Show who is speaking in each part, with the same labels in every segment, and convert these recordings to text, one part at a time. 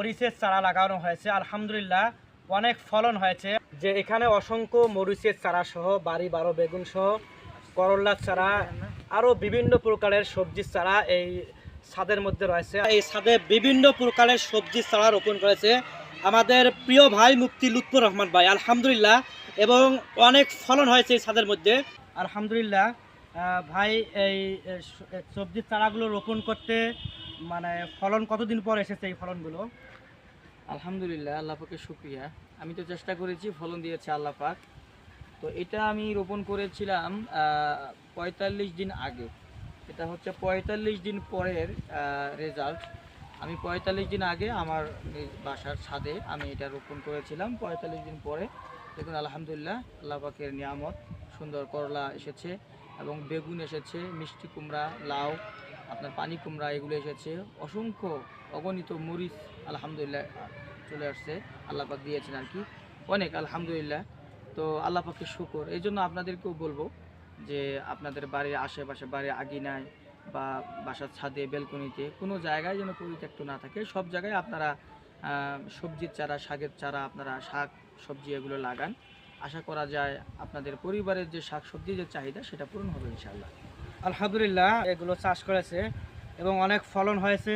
Speaker 1: মরিচের চারা লাগানো হয়েছে। আলহামদুলিল্লাহ, অনেক ফলন হয়েছে। যে এখানে অসংখ্য মরিচের চারা সহ, বাড়ি বারো বেগুন সহ করল্লার চারা আরও বিভিন্ন প্রকারের সবজির চারা এই ছাদের মধ্যে রয়েছে। এই ছাদে বিভিন্ন প্রকারের সবজির চারা রোপণ করেছে আমাদের প্রিয় ভাই মুক্তি লুৎফুর রহমান ভাই, আলহামদুলিল্লাহ, এবং অনেক ফলন হয়েছে এই ছাদের মধ্যে। আলহামদুলিল্লাহ ভাই, এই সবজির চারাগুলো রোপণ করতে মানে ফলন কতদিন পর এসেছে এই ফলনগুলো?
Speaker 2: আলহামদুলিল্লাহ, আল্লাহ পাকের শুক্রিয়া। আমি তো চেষ্টা করেছি, ফলন দিয়েছে আল্লাহ পাক। তো এটা আমি রোপণ করেছিলাম পঁয়তাল্লিশ দিন আগে। এটা হচ্ছে পঁয়তাল্লিশ দিন পরের রেজাল্ট আমি পঁয়তাল্লিশ দিন আগে আমার বাসার ছাদে আমি এটা রোপণ করেছিলাম, পঁয়তাল্লিশ দিন পরে। দেখুন, আলহামদুলিল্লাহ, আল্লাহ পাকের নিয়ামত, সুন্দর করলা এসেছে। এবং বেগুন এসেছে, মিষ্টি কুমড়া, লাউ, আপনার পানি কুমড়া, এগুলো এসেছে। অসংখ্য অগণিত মরিচ, আলহামদুলিল্লাহ, চলে আসছে। আল্লাহ পাক দিয়েছেন আর কি। অনেক, আলহামদুলিল্লাহ। তো আল্লাহ পাকের শুকর। এই জন্য আপনাদেরকেও বলব যে আপনাদের বাড়ির আশেপাশে, বাড়ির আগিনায় বা বাসার ছাদে বেলকনিতে কোনো জায়গায় যেন পরিত্যক্ত না থাকে। সব জায়গায় আপনারা সবজির চারা, শাকের চারা আপনারা শাক, সবজি এগুলো লাগান। আশা করা যায় আপনাদের পরিবারের যে শাক সবজির যে চাহিদা সেটা পূরণ হবে ইনশাল্লাহ
Speaker 1: আলহামদুলিল্লাহ এগুলো চাষ করেছে এবং অনেক ফলন হয়েছে।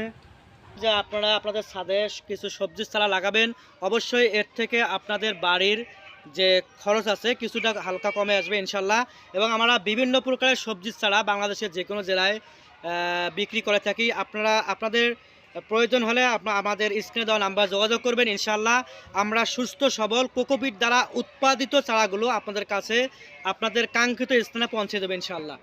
Speaker 1: যে আপনারা আপনাদের ছাদে কিছু সবজি চারা লাগাবেন, অবশ্যই এর থেকে আপনাদের বাড়ির যে খরচ আছে কিছুটা হালকা কমে আসবে ইনশাল্লাহ এবং আমরা বিভিন্ন প্রকারের সবজির চারা বাংলাদেশের যে কোনো জেলায় বিক্রি করে থাকি। আপনারা, আপনাদের প্রয়োজন হলে আপনার আমাদের স্ক্রিনে দেওয়া নাম্বার যোগাযোগ করবেন। ইনশাল্লাহ আমরা সুস্থ, সবল কোকোপিট দ্বারা উৎপাদিত চারাগুলো আপনাদের কাছে, আপনাদের কাঙ্ক্ষিত স্থানে পৌঁছে দেবে ইনশাল্লাহ